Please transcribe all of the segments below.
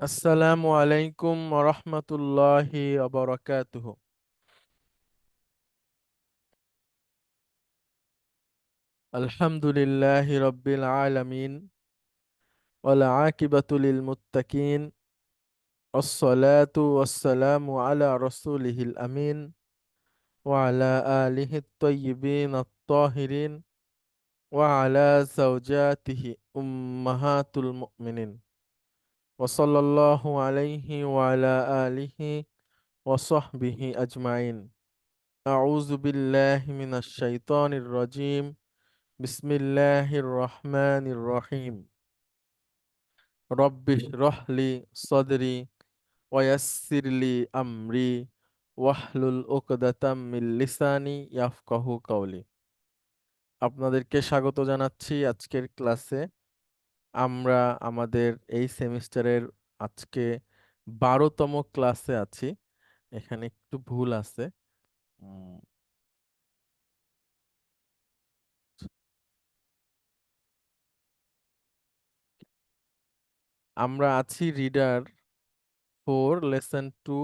আসসালামু আলাইকুম ওরহমতুল্লাহি ওবরাকাতুহু আলহামদুলিল্লাহি রব্বিল আলামিন ওয়াল আকিবাতু লিল মুত্তাকিন والصلاة والسلام على رسوله الأمين وعلى آله الطيبين الطاهرين وعلى زوجاته أمهات المؤمنين وصلى الله عليه وعلى آله وصحبه أجمعين أعوذ بالله من الشيطان الرجيم بسم الله الرحمن الرحيم رب اشرح لي صدري ويسر لي أمري واحلل عقدة من লিসানি ইয়াফকাহু কাওলি আপনাদেরকে স্বাগত জানাচ্ছি আজকের ক্লাসে আমরা আমাদের এই সেমিস্টারের আজকে বারোতম ক্লাসে আছি। এখানে একটু ভুল আছে। আমরা আছি রিডার ফোর, লেসন টু।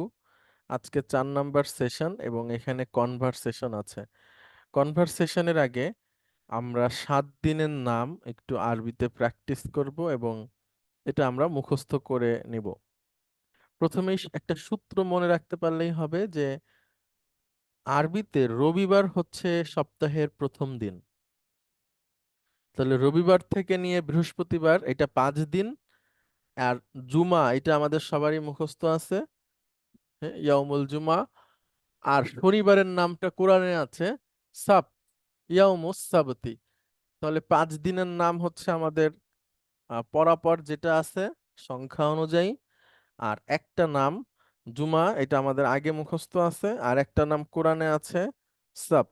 আজকে চার নাম্বার সেশন এবং এখানে কনভারসেশন আছে। কনভারসেশনের আগে আমরা সাত দিনের নাম একটু আরবিতে প্র্যাকটিস করব এবং এটা আমরা মুখস্থ করে নিব। প্রথমেই একটা সূত্র মনে রাখতে পারলেই হবে যে আরবিতে রবিবার হচ্ছে সপ্তাহের প্রথম দিন। তাহলে রবিবার থেকে নিয়ে বৃহস্পতিবার এটা পাঁচ দিন আর জুমা এটা আমাদের সবারই মুখস্থ আছে। হ্যাঁ ইয়াউমুল জুমা। আর শনিবারের নামটা কোরআনে আছে সাব ইয়াউমুস সাবতি। তাহলে পাঁচ দিনের নাম হচ্ছে আমাদের পরাপর যেটা আছে সংখ্যা অনুযায়ী, আর একটা নাম জুমা, এটা আমাদের আগে মুখস্থ আছে, আর একটা নাম কোরআনে আছে সাব,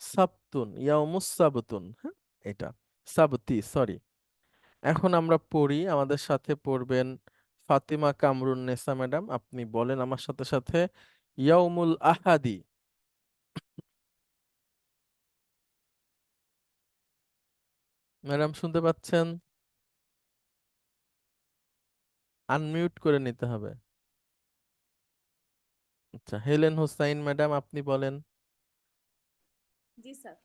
সাবতুন, ইয়াউমুস সাবতুন হ্যাঁ এটা, সাবতি, সরি। এখন আমরা পড়ি, আমাদের সাথে পড়বেন ফাতিমা কামরুন নেসা ম্যাডাম, আপনি বলেন আমার সাথে সাথে, ইয়াউমুল আহাদি। ম্যাডাম শুনতে পাচ্ছেন? আনমিউট করে নিতে হবে। আচ্ছা হেলেন হোসাইন ম্যাডাম আপনি বলেন। জি স্যার।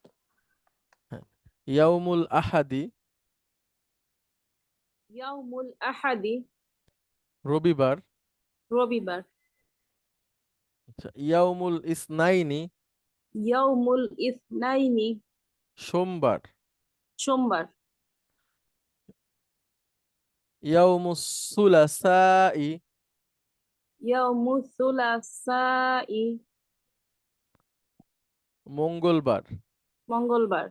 হ্যাঁ ইয়াউমুল আহাদি। ইয়াউমুল আহাদি। রবিবার। রবিবার। আচ্ছা ইয়াউমুল ইসনাইনি। ইয়াউমুল ইসনাইনি। সোমবার। সোমবার। ইয়াউমুস সুলাসাই ইয়াউমুস সুলাসাই মঙ্গলবার। মঙ্গলবার।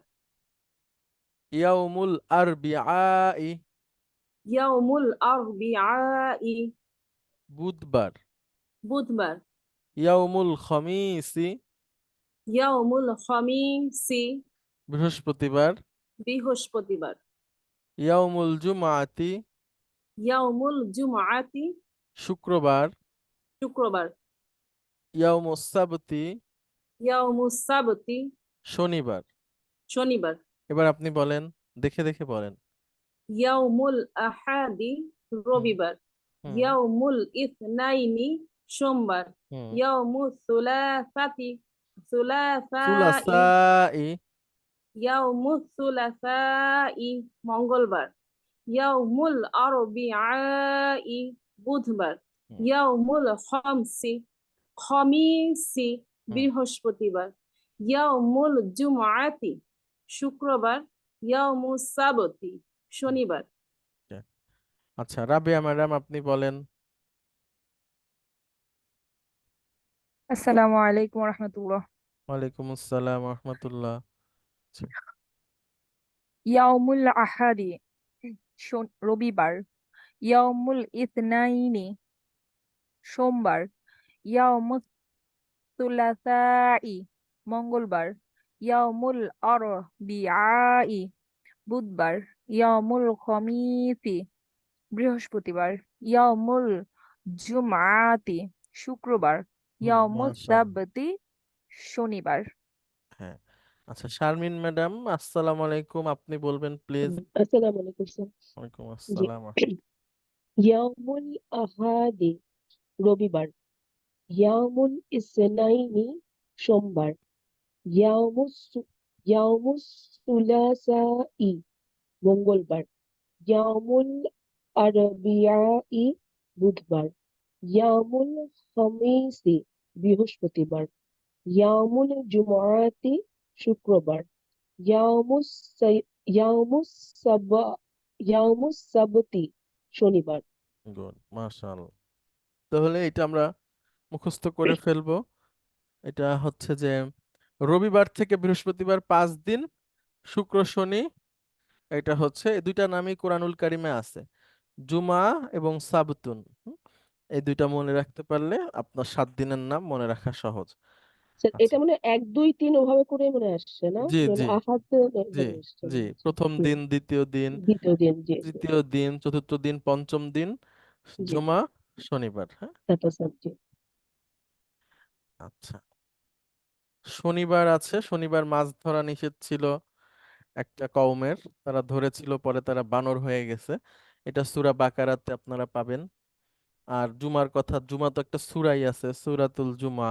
ইয়াউমুল আরবিআই ইয়াউমুল আরবিআই বুধবার। বুধবার। ইয়াউমুল খমিসি ইয়াউমুল খমিসি বৃহস্পতিবার। বৃহস্পতিবার। ইয়াউমুল জুমাআতি। ইয়াউমুল জুমআতি। শুক্রবার। শুক্রবার। ইয়াউমুস সাবতি ইয়াউমুস সাবতি শনিবার। শনিবার। এবার আপনি বলেন দেখে দেখে বলেন। ইয়াউমুল আহাদি রবিবার। ইয়াউমুল ইসনাইনি সোমবার। ইয়াউমুস সুলাসাতি সুলাসাই। ইয়াউমুস সুলাসাই মঙ্গলবার ইয়াউমুল আরবিআই বুধবার ইয়াউমুল খামসি খমিসি বৃহস্পতিবার ইয়াউমুল জুমআতি শুক্রবার ইয়াউমুস সাবতি শনিবার আচ্ছা রাবেয়া ম্যাডাম আপনি বলেন। আসসালামু আলাইকুম রহমতুল্লাহ। ওয়ালাইকুম আসসালাম রহমতুল্লাহ। ইয়াউমুল আহাদি রবিবার। ইয়াউমুল ইসনাইনি সোমবার। ইয়াউমুস সুলাসাই মঙ্গলবার। ইয়াউমুল আরবিআই বুধবার। ইয়াউমুল খমিসি বৃহস্পতিবার। ইয়াউমুল জুমআতি শুক্রবার। ইয়াউমুস সাবতি শনিবার। আচ্ছা শারমিন ম্যাডাম আসসালামু আলাইকুম। আপনি বলবেন প্লিজ। আসসালামু আলাইকুম স্যার। ওয়ালাইকুম আসসালাম। ইয়াউমুল আহাদি রবিবার। ইয়াউমুল ইসনাইনি সোমবার। ইয়াউমুস ইয়াউমুস সুলাসাই মঙ্গলবার। ইয়াউমুল আরবিয়াই বুধবার। ইয়াউমুল খামিসি বৃহস্পতিবার। ইয়াউমুল জুমআতি শুক্রবার। শনিবার। গুড, মাশাআল্লাহ। তাহলে এটা আমরা মুখস্থ করে এটা হচ্ছে যে রবিবার থেকে বৃহস্পতিবার পাঁচ দিন, শুক্র, শনি, এটা হচ্ছে এই দুইটা নামই কোরআনুল কারিমে আছে। জুমা এবং সাবতুন? এই দুইটা মনে রাখতে পারলে আপনার সাত দিনের নাম মনে রাখা সহজ। এটা মানে এক দুই তিন ওভাবে করে মনে আসছে না? জি যেমন জি। জি জি। মনে প্রথম দিন দ্বিতীয় দিন দ্বিতীয় দিন জি তৃতীয় দিন চতুর্থ দিন পঞ্চম দিন জুমা শনিবার হ্যাঁ? তারপর আচ্ছা। শনিবার আছে। শনিবার মাছ ধরা নিষেধ ছিল একটা কওমের। তারা ধরেছিল পরে তারা বানর হয়ে গেছে। এটা সূরা বাকারাতে আপনারা পাবেন। আর জুমার কথা জুমা তো একটা সূরাই আছে সূরাতুল জুমা।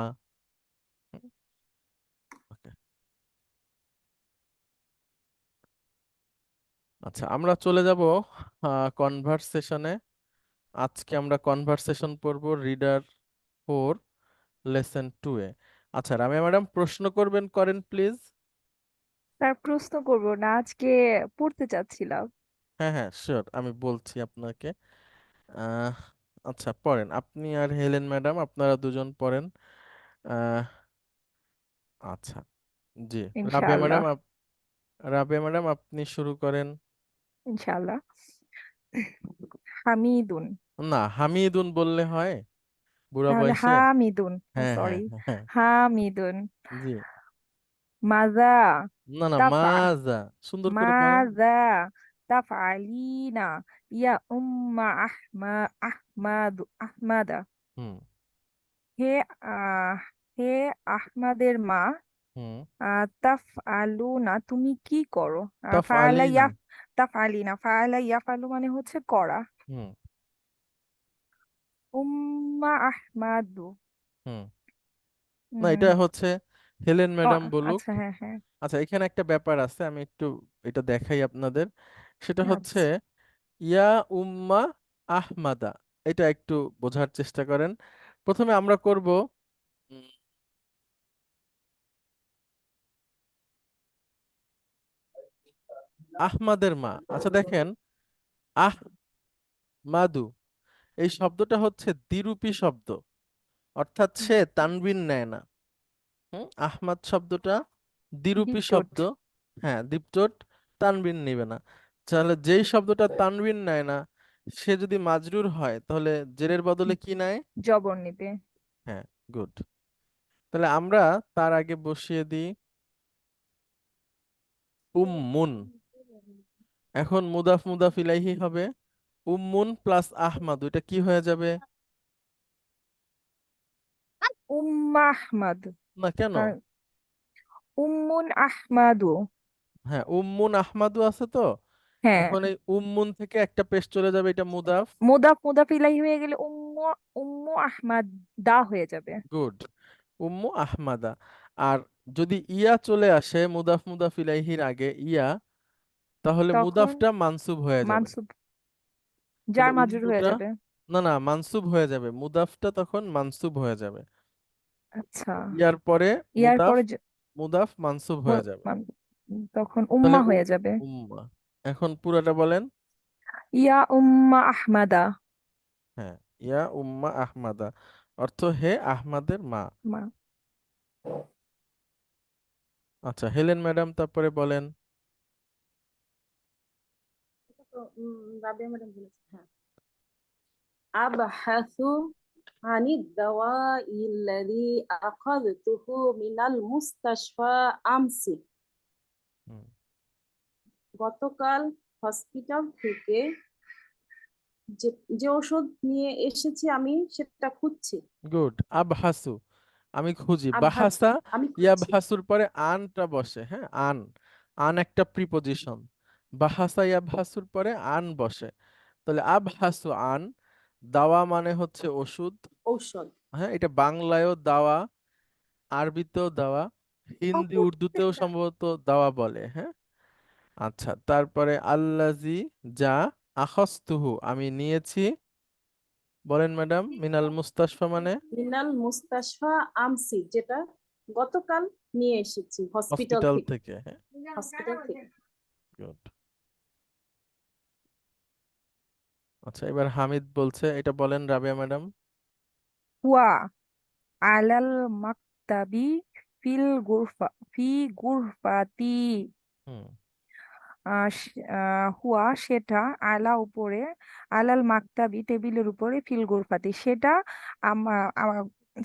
আচ্ছা আমরা চলে যাব কনভারসেশনে আজকে আমরা কনভারসেশন পড়ব reader four lesson two A. আচ্ছা রামিয়া ম্যাডাম প্রশ্ন করবেন করেন প্লিজ তার প্রশ্ন করব না আজকে পড়তে চাচ্ছিলাম। হ্যাঁ হ্যাঁ শিওর আমি বলছি আপনাকে। আহ, আচ্ছা পড়েন। আপনি আর হেলেন ম্যাডাম আপনারা দুজন পড়েন। আহ, আচ্ছা জি। রাবেয়া ইনশাআল্লাহ। ম্যাডাম আপ- রাবেয়া ম্যাডাম আপনি শুরু করেন। ইনশাআল্লাহ। হামিদুন। না হামিদুন বললে হয়? বুড়া তাহলে বয়সে? হামিদুন হ্যাঁ হ্যাঁ সরি হ্যাঁ হামিদুন। জি। না না তাফা। মাজা। সুন্দর করে তাফআলিনা ইয়া উম্মা আহমা আহমাদ আহমাদা। হুম। হে আহ হে আহমাদের মা হুম। আহ, তাফআলুনা তুমি কি করো? আহ, ফাআলা তাফআলিনা ইয়া তাফআলিনা ফাআলা ইয়াফআলু মানে হচ্ছে করা হুম। উম্মা আহমাদু। হুম। না এটা হচ্ছে হেলেন ম্যাডাম বলুক। আচ্ছা হ্যাঁ হ্যাঁ। আচ্ছা এখানে একটা ব্যাপার আছে আমি একটু এটা দেখাই আপনাদের। সেটা হচ্ছে আচ্ছা। ইয়া উম্মা আহমাদা। এটা একটু বোঝার চেষ্টা করেন। প্রথমে আমরা করব আহমাদের মা। আচ্ছা দেখেন আহ মাদু এই শব্দটা হচ্ছে দ্বিরূপী শব্দ। অর্থাৎ সে তানবিন নেয় না। হুম আহমাদ শব্দটা দ্বিরূপী শব্দ। হ্যাঁ দীপজোট তানবিন নিবে না। তাহলে যেই শব্দটা তানবিন নেয় না সে যদি মাজরুর হয় তাহলে জেরের বদলে কি নেয়? জবর নিবে হ্যাঁ গুড। তাহলে আমরা তার আগে বসিয়ে দিই। উম্মুন এখন মুদাফ মুদাফ ইলাইহি হবে উম্মুন প্লাস আহমাদ এটা কি হয়ে যাবে? উম্মা আহমাদ। না কেন? উম্মুন আহমাদু। হ্যাঁ উম্মুন আহমাদু আছে তো? হ্যাঁ। এখন এই উম্মুন থেকে একটা পেশ চলে যাবে এটা মুদাফ। মুদাফ মুদাফ ইলাহি হয়ে গেলে উম্মু উম্মু আহমাদ দা হয়ে যাবে। গুড। উম্মু আহমাদা। আর যদি ইয়া চলে আসে মুদাফ মুদাফ ইলাইহির আগে ইয়া তাহলে তখন মুদাফটা মানসুব হয়ে যাবে। মানসুব তাহলে জার মাজরুর হয়ে যাবে। না না মানসুব হয়ে যাবে। মুদাফটা তখন মানসুব হয়ে যাবে। আচ্ছা। ইয়ার পরে ইয়ার মুদাফ পরে যে- মুদাফ মানসুব হয়ে যাবে। মান- তখন তাহলে উম্মা হয়ে যাবে। উম্মা এখন পুরাটা বলেন। ইয়া উম্মা আহমাদা। হ্যাঁ ইয়া উম্মা আহমাদা অর্থ হে আহমাদের মা। মা। আচ্ছা হেলেন ম্যাডাম তারপরে বলেন এটা তো উম, রাবিয়া ম্যাডাম বলেছে হ্যাঁ। আবহাসু দাওয়াই মুস্তাশফা আমসি। গতকাল হসপিটাল থেকে যে যে ওষুধ নিয়ে এসেছি আমি সেটা খুঁজছি। গুড আবহাসু আমি খুঁজি। বাহাসা ইয়াবহাসুর পরে আনটা বসে হ্যাঁ আন আন একটা প্রিপজিশন বাহাসা ইয়াবহাসুর পরে আন বসে। তাহলে আবহাসু আন দাওয়া মানে হচ্ছে ওষুধ। ঔষধ। হ্যাঁ এটা বাংলায়ও দাওয়া আরবিতেও দাওয়া হিন্দি উর্দুতেও সম্ভবত দাওয়া বলে হ্যাঁ? আচ্ছা তারপরে আল্লাজি যা আখস্তুহু আমি নিয়েছি। বলেন ম্যাডাম মিনাল মুস্তাশফা মানে? মিনাল মুস্তাশফা আমসি যেটা গতকাল নিয়ে এসেছি হসপিটাল থেকে হ্যাঁ। হসপিটাল থেকে। গুড। আচ্ছা এবার হামিদ বলছে এটা বলেন রাবিয়া ম্যাডাম। হুয়া আলাল মাকতাবি ফিল গুরফা ফি গুরফাতি। হুম। হুয়া সেটা আলা উপরে আলাল মাকতাবি টেবিলের উপরে ফিল গুরফাতি। সেটা আমার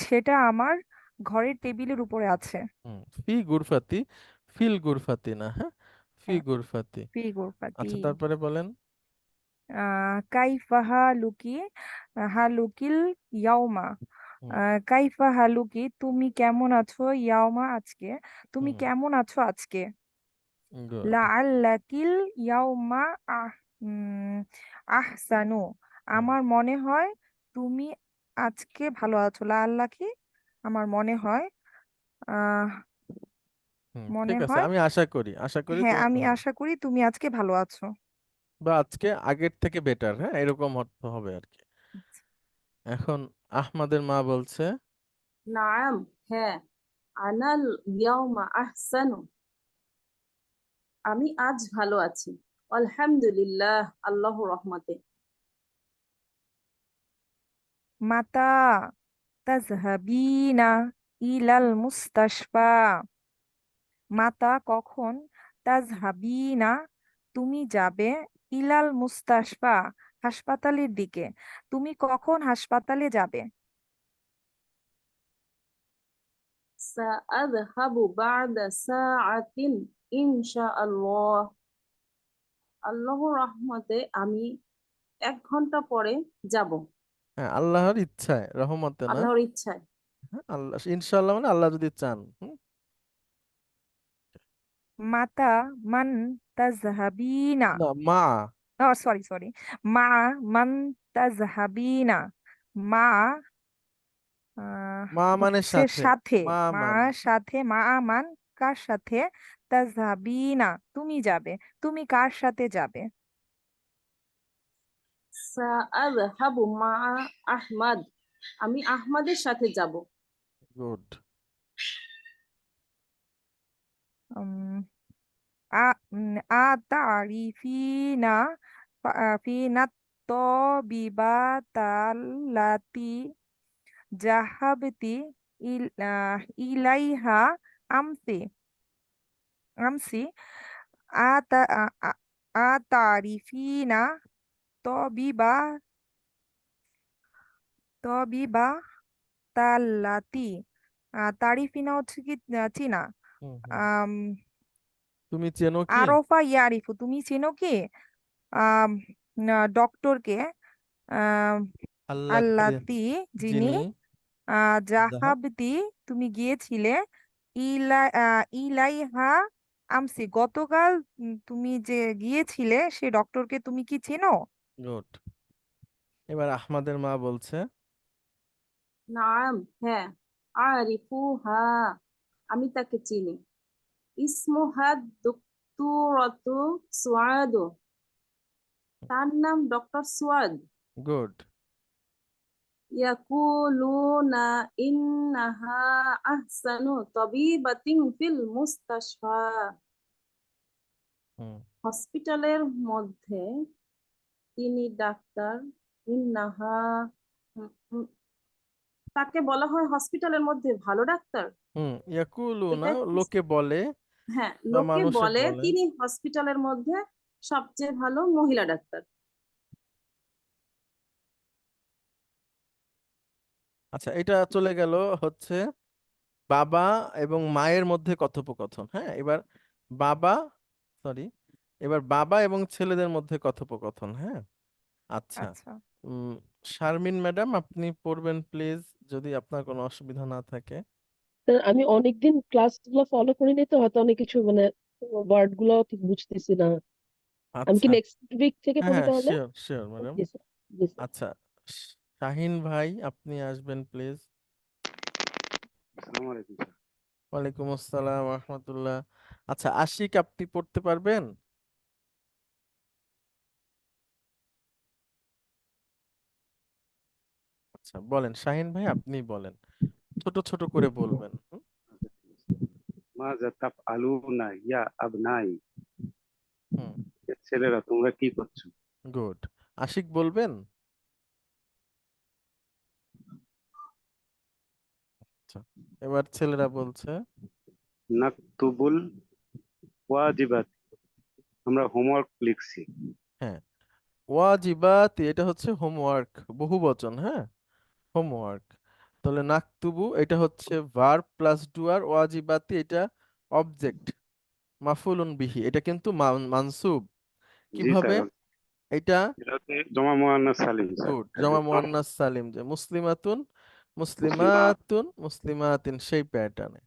সেটা আমার ঘরের টেবিলের উপরে আছে। হুম ফি গুরফাতি ফিল গুরফাতি না হ্যাঁ? ফি হ্যাঁ। গুরফাতি। ফি গুরফাতি। আচ্ছা তারপরে বলেন। কাইফা হালুকি হালুকিল ইয়াউমা কাইফা হালুকি তুমি কেমন আছো ইয়াউমা আজকে তুমি কেমন আছো আজকে লাআল্লাকিল ইয়াউমা আহ আহসানু আমার মনে হয় তুমি আজকে ভালো আছো লাআল্লাকি আমার মনে হয় আহ মনে হয় আমি আশা করি আশা করি হ্যাঁ আমি আশা করি তুমি আজকে ভালো আছো। বা আজকে আগের থেকে বেটার হ্যাঁ? এরকম অর্থ হবে আর কি এখন আহমাদের মা বলছে নাম হ্যাঁ আনাল ইয়াউমা আহসানু। আমি আজ ভালো আছি। আলহামদুলিল্লাহ আল্লাহর রহমতে। মাতা তাজহাবিনা ইলাল মুস্তাশফা। মাতা কখন? তাজহাবিনা তুমি যাবে ইলাল মুস্তাশফা হাসপাতালের দিকে তুমি কখন হাসপাতালে যাবে? সাআযহাবু বা'দা সাআতিন ইনশাআল্লাহ। আল্লাহর রহমতে আমি এক ঘণ্টা পরে যাব। হ্যাঁ আল্লাহর ইচ্ছায় রহমতে না? আল্লাহর ইচ্ছায়। হ্যাঁ, আল্লাহ ইনশাআল্লাহ মানে আল্লাহ যদি চান হুম? মাতা মান তাজহাবিনা না মা ও সরি সরি মা মান তাজহাবিনা মা মা মানে হচ্ছে সাথে সাথে মা মা মান সাথে মা আমান কার সাথে তাজহাবিনা তুমি যাবে তুমি কার সাথে যাবে সাআযহাবু মা আহমাদ আমি আহমাদের সাথে যাব গুড উম, আ উম, আতারিফিনা ফা- আহ, ফিনা তবিবাতাল্লাতি জাহাবতি ইলাইহা আমসি আমসি আতারিফিনা তবিবা তবিবা তাল্লাতি তারিফিনা হচ্ছে কি চীনা। হুম হুম। আম, তুমি চেনো কি? আরফা ইয়ারিফু তুমি চেনো কি? আম, না, ডক্টরকে আম, আল্লাহ আল্লাতি যিনি যিনি আহ, জাহাব জাহাবতি তুমি গিয়েছিলে ইলা আহ, ইলাইহা আমসি গতকাল উম, তুমি যে গিয়েছিলে সে ডক্টরকে তুমি কি চেনো? গুড। এবার আহমাদের মা বলছে। নাম হ্যাঁ আরিফুহা। আমি তাকে চিনি। ইসমুহা দুক্তুরাতু সুয়াদু। তার নাম ডক্টর সুয়াদ। গুড। ইয়াকুলুনা ইন্নাহা আহসানু তবিবাতিন ফিল মুস্তাশফা। হসপিটালের মধ্যে তিনি ডাক্তার। ইন্নাহা তাকে বলা হয় হসপিটালের মধ্যে ভালো ডাক্তার? হুম ইয়াকুলুনা এটা লোকে বলে হ্যাঁ লোকে মানুষে বলে বলে। তিনি হসপিটালের মধ্যে সবচেয়ে ভালো মহিলা ডাক্তার। আচ্ছা এটা চলে গেল হচ্ছে বাবা এবং মায়ের মধ্যে কথোপকথন। হ্যাঁ এবার বাবা সরি এবার বাবা এবং ছেলেদের মধ্যে কথোপকথন। হ্যাঁ আচ্ছা। আচ্ছা। উম, শারমিন ম্যাডাম আপনি পড়বেন প্লিজ যদি আপনার কোনো অসুবিধা না থাকে। তা আমি অনেকদিন ক্লাসগুলো ফলো করিনি তো হয়তো অনেক কিছু মানে ওয়ার্ডগুলো ঠিক বুঝতেছি না। আমি কি আচ্ছা। নেক্সট উইক থেকে হ্যাঁ পড়ি হ্যাঁ তাহলে? শিওর শিওর ম্যাডাম জি স্যার জি স্যার আচ্ছা শাহিন ভাই আপনি আসবেন প্লিজ। আসসালামু আলাইকুম স্যার ওয়ালাইকুম আসসালাম রহমতুল্লাহ। আচ্ছা আশিক আপনি পড়তে পারবেন? আচ্ছা বলেন শাহিন ভাই আপনি বলেন। ছোট ছোট করে বলবেন? মাযা তাফআলুনা ইয়া আবনাই ছেলেরা তোমরা কি করছ? গুড। আশিক বলবেন? আচ্ছা এবার ছেলেরা বলছে? নাকতুবুল ওয়াজিবাত আমরা হোমওয়ার্ক লিখছি। হ্যাঁ। ওয়াজিবাত এটা হচ্ছে হোমওয়ার্ক বহু বচন হ্যাঁ? হোমওয়ার্ক তাহলে নাকতুবু এটা হচ্ছে ভার্ব প্লাস ডুয়ার ওয়াজিবাতি এটা অবজেক্ট মাফুলুন বিহি এটা কিন্তু মানসুব। কীভাবে? এটা জমা মুয়ান্নাস সালিম গুড জমা মুয়ান্নাস সালিম যে মুসলিমাতুন মুসলিমাতুন মুসলিমাতিন সেই প্যাটার্নে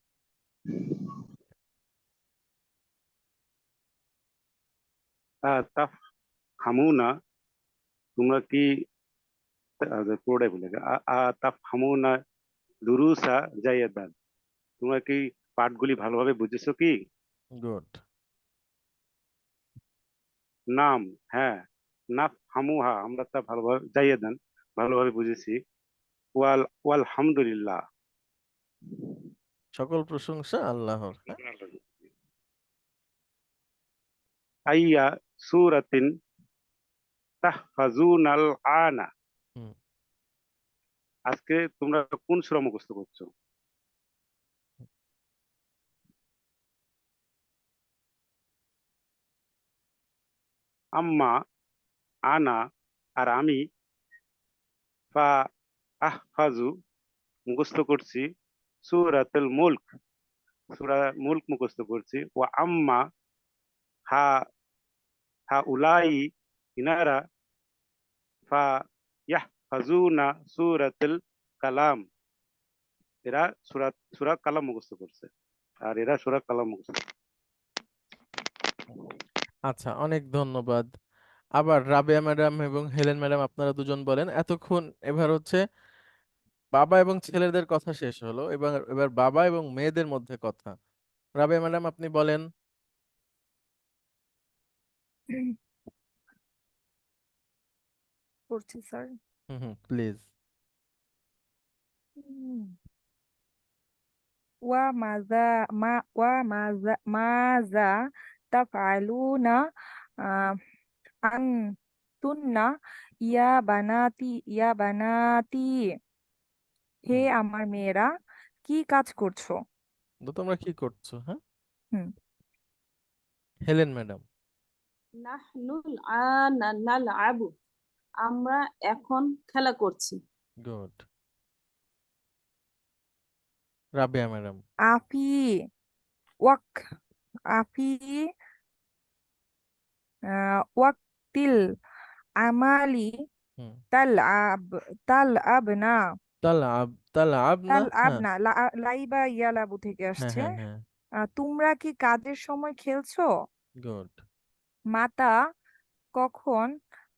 তাফ হামুনা তোমরা কি পুরোটাই হামুনা দুরুসা জাইয়াদান তোমরা কি পাঠগুলি ভালোভাবে বুঝেছ কি গুড নাম হ্যাঁ নাফ হামুহা আমরা তা ভালোভাবে জাইয়াদান ভালোভাবে বুঝেছি ওয়াল ওয়াল হামদুলিল্লাহ সকল প্রশংসা আল্লাহর আইয়া সুরাতিন তাহফাজুনাল আনা। আজকে তোমরা কোন সূরা মুখস্থ করছ? আম্মা, আনা আর আমি ফা আহফাজু মুখস্থ করছি সূরাতুল মুলক। সূরা মুলক মুখস্থ করছি। ও আম্মা, হা হা উলাই ইনারা ফা ইয়াহফাজুনা সূরাতুল কালাম এরা সূরা সূরা কালাম মুখস্থ করছে আর এরা সূরা কালাম মুখস্থ আচ্ছা অনেক ধন্যবাদ। আবার রাবেয়া ম্যাডাম এবং হেলেন ম্যাডাম আপনারা দুজন বলেন এতক্ষণ এবার হচ্ছে বাবা এবং ছেলেদের কথা শেষ হলো এবার এবার বাবা এবং মেয়েদের মধ্যে কথা। রাবেয়া ম্যাডাম আপনি বলেন। করছি স্যার। Hmm hmm please. ওয়া মাজা মা ওয়া মাজা মাজা তাফআলুনা আহ, আনতুন্না ইয়া বানাতি ইয়া বানাতি হে আমার মেয়েরা কি কাজ করছ? তো তোমরা কি করছ হ্যাঁ? হুম। Helen madam. নাহনুল আনা নালআবু আমরা এখন খেলা করছি। গুড। রাবেয়া ম্যাডাম। আফি ওয়াক আফি ওয়াক্তিল আমালি হুম। তাল আব তাল আবনা তালআব তালআব না তাল হ্যাঁ। আবনা লা- লাইবা ইয়ালাবু থেকে হ্যাঁ আসছে। হ্যাঁ হ্যাঁ। তোমরা কি কাজের সময় খেলছো? গুড। মাতা কখন?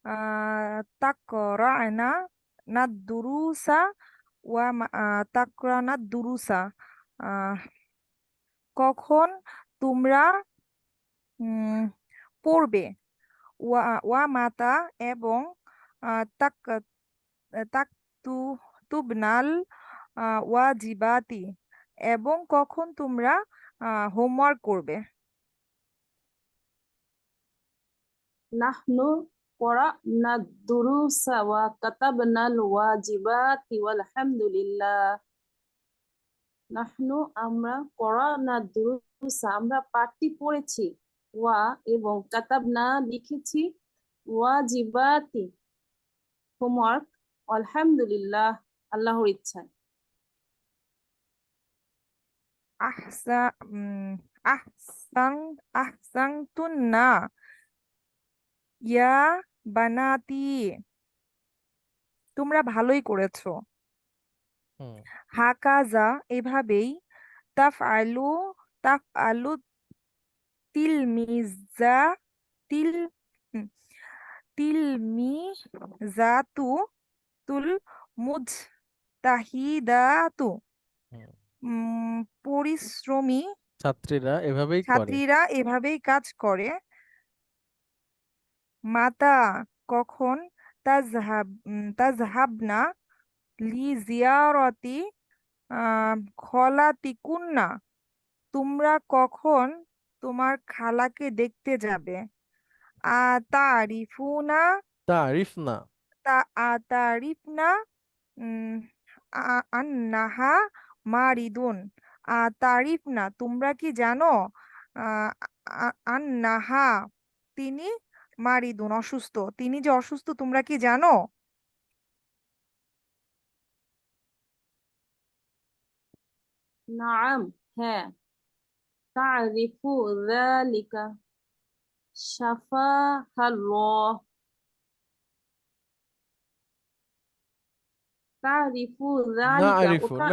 আহ তাকরানা না দুরুসা ওয়া তাকরানা দুরুসা। কখন তোমরা পড়বে? ওয়া ওয়া মাতা এবং তাক তাক তু তুবনাল আহ, ওয়াজিবাতি এবং কখন তোমরা হোমওয়ার্ক করবে? নাহনু قرأنا الدروس وكتبنا الواجبات والحمدلله নাহনু আমরা قرأنا الدروس আমরা পাঠটি পড়েছি ওয়া এবং কাতাবনা লিখেছি ওয়াজিবাতি হোমওয়ার্ক আলহামদুলিল্লাহ আল্লাহর ইচ্ছায় আহসা উম, আহসান আহসানতুন্না ইয়া বানাতি। তোমরা ভালোই করেছ। হাকাজা এভাবেই তাফ আলু তাফ আলু তিল মিজা তিল হুম তিলমি জাতু তুল মুজ তাহিদাতু হুম। উম পরিশ্রমী ছাত্রীরা এভাবেই ছাত্রীরা এভাবেই কাজ করে। মাতা কখন তাজহাব উম, তাজহাবনা লি জিয়ারতি আহ খলাতিকুন্না। তোমরা কখন তোমার খালাকে দেখতে যাবে? আ তারিফুনা। তারিফ না তা আতারিফনা আন্নাহা মারিদুন। আতারিফনা তোমরা কি জানো? আন্নাহা তিনি মারিদুন অসুস্থ। তিনি যে অসুস্থ তোমরা কি জানো? নাম হ্যাঁ। তারিফু যালিকা শাফাহাল্লাহ তারিফু না যালিকা আরিফু ওটা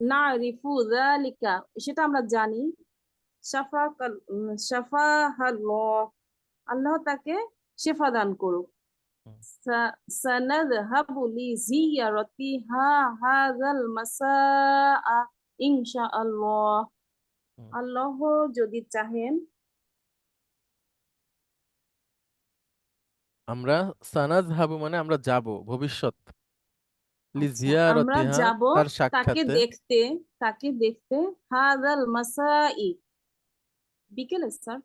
নারিফু যালিকা সেটা আমরা জানি। উম, শাফাহাল্লাহ আল্লাহ তাকে শেফা দান করুক। হুম। সা- সানাযহাবু লিজিয়ারাতিহা ইনশাআল্লাহ। আল্লাহ যদি চাহেন। আমরা সানাজহাবু মানে আমরা যাব ভবিষ্যৎ। আচ্ছা, আমরা যাব তাকে দেখতে তাকে দেখতে হাযাল মাসাই বিকেলে স্যার।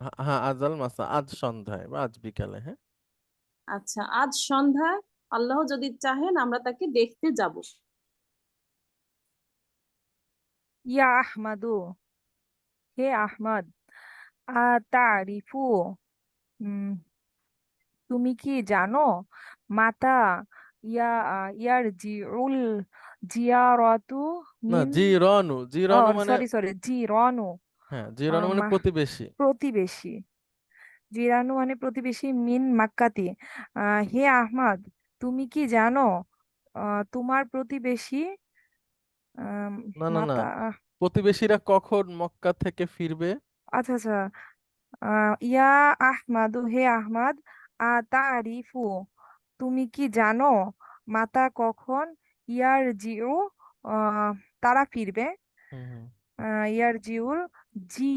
হা- হ্যাঁ আজাল মাসা আজ সন্ধ্যায় বা আজ বিকালে হ্যাঁ? আচ্ছা আজ সন্ধ্যায় আল্লাহ যদি চাহেন আমরা তাকে দেখতে যাব। ইয়া আহমাদু হে আহমদ আ তারিফু তুমি কি জানো? মাতা ইয়া ইয়ার জিউল জিয়ারতু না মিন জিরানু জিরানু মানে সরি সরি জিরনু। হ্যাঁ জিরানু মানে মা- প্রতিবেশী। প্রতিবেশী। জিরানু মানে প্রতিবেশী মিন মাক্কাতি। আহ, হে আহমদ তুমি কি জানো আহ, তোমার প্রতিবেশী আম, না না না মাতা প্রতিবেশীরা কখন মক্কা থেকে ফিরবে? আচ্ছা আচ্ছা আহ, ইয়া আহমাদু হে আহমদ আ তারিফু তুমি কি জানো মাতা কখন ইয়ার জিউ আহ, তারা ফিরবে? হুম হুম। আহ, ইয়ার জিউল জি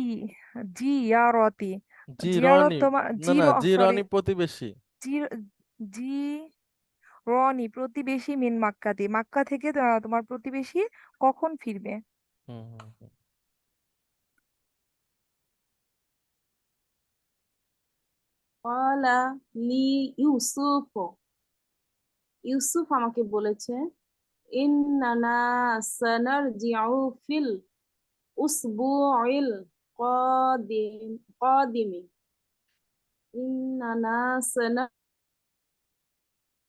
জি ইয়ারতি জিরানি তোমার না না জিরানি প্রতিবেশী জি জি রনি প্রতিবেশী মিন মাক্কাতি মাক্কা থেকে তোমার প্রতিবেশী কখন ফিরবে? হুম। লি ইউসুফ ইউসুফ আমাকে বলেছে ইন্নানা সানারজিউ ফিল উসবুইল কাদিম কাদিমি। ইন্নানা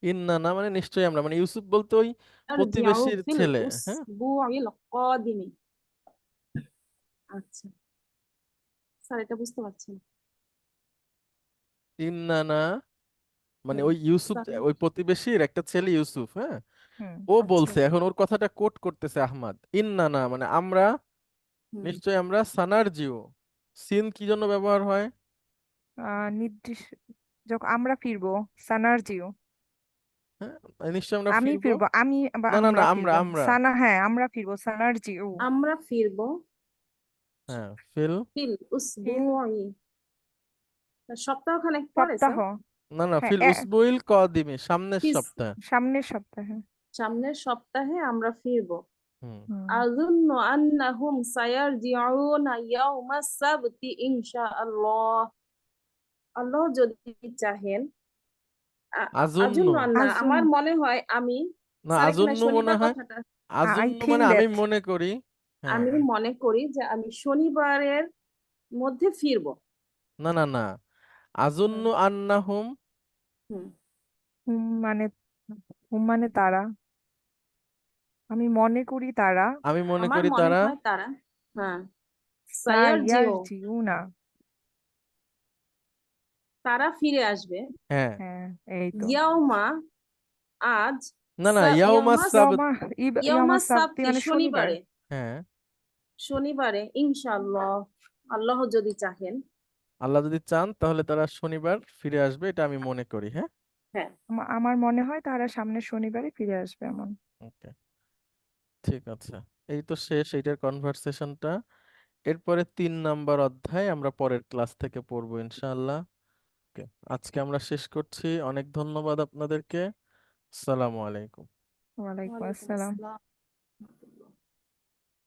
ইন্নানা মানে নিশ্চয়ই আমরা মানে ইউসুফ বলতে ওই প্রতিবেশীর ছেলে হ্যাঁ? উসবুইল কাদিমি। আচ্ছা। স্যার এটা বুঝতে পারছি না। ইন্নানা মানে ওই ইউসুফ ওই প্রতিবেশীর একটা ছেলে ইউসুফ হ্যাঁ? ও আচ্ছা। বলছে এখন ওর কথাটা কোট করতেছে আহমদ। ইন্নানা মানে আমরা নিশ্চয়ই আমরা সানারজিও। সিন কি জন্য ব্যবহার হয়? নির্দিষ্ট যখন আমরা ফিরবো সানারজিও। হ্যাঁ নিশ্চয়ই আমরা আমি ফিরবো? আমি বা না না না আমরা আমরা ফিরবো। আমরা। সানা হ্যাঁ আমরা ফিরবো সানারজিও। আমরা ফিরবো। হ্যাঁ ফিল। ফিল উসবুই সপ্তাহখানেক পরে সপ্তাহ। না না হ্যাঁ ফিল এ- উসবুইল কদিমি সামনের ফিস সপ্তাহে। সামনের সপ্তাহে। সামনের সপ্তাহে আমরা ফিরবো। আযুন্নু আন্নাহুম সায়ারজিউনা ইয়াউমাস সাবতি ইনশাআল্লাহ আল্লাহ যদি চাহেন আজুন্নু আজুন্নু। আমার মনে হয় আমি না আজুন্নু মনে হয় আজুন্নু মানে আমি মনে করি হ্যাঁ আমি মনে করি যে আমি শনিবারের মধ্যে ফিরবো। না না না। আজুন্নু আন্নাহুম হুম। হুম মানে হুম মানে তারা। আমি মনে করি তারা আমি মনে আমার করি মনে তারা হয় তারা হ্যাঁ। সায়ারজিউ সায়ারজিউনা তারা ফিরে আসবে। হ্যাঁ। হ্যাঁ এই তো। ইয়াউমা আজ না না সা- ইয়াউমা ইয়াউমা সাবত ইয়ামা ইব ইয়াউমা ইয়ামা সাবতি সাবতি মানে শনিবার। শনিবারে। হ্যাঁ। শনিবারে ইনশাআল্লাহ আল্লাহ যদি চাহেন। আল্লাহ যদি চান তাহলে তারা শনিবার ফিরে আসবে এটা আমি মনে করি হ্যাঁ? হ্যাঁ। আমা- আমার মনে হয় তারা সামনের শনিবারে ফিরে আসবে এমন। ওকে। ঠিক আছে। এই তো শেষ এইটার কনভারসেশনটা এরপরে তিন নাম্বার অধ্যায় আমরা পরের ক্লাস থেকে পড়ব ইনশাল্লাহ ওকে আজকে আমরা শেষ করছি। অনেক ধন্যবাদ আপনাদেরকে। আসসালামু আলাইকুম। ওয়ালাইকুম আসসালাম।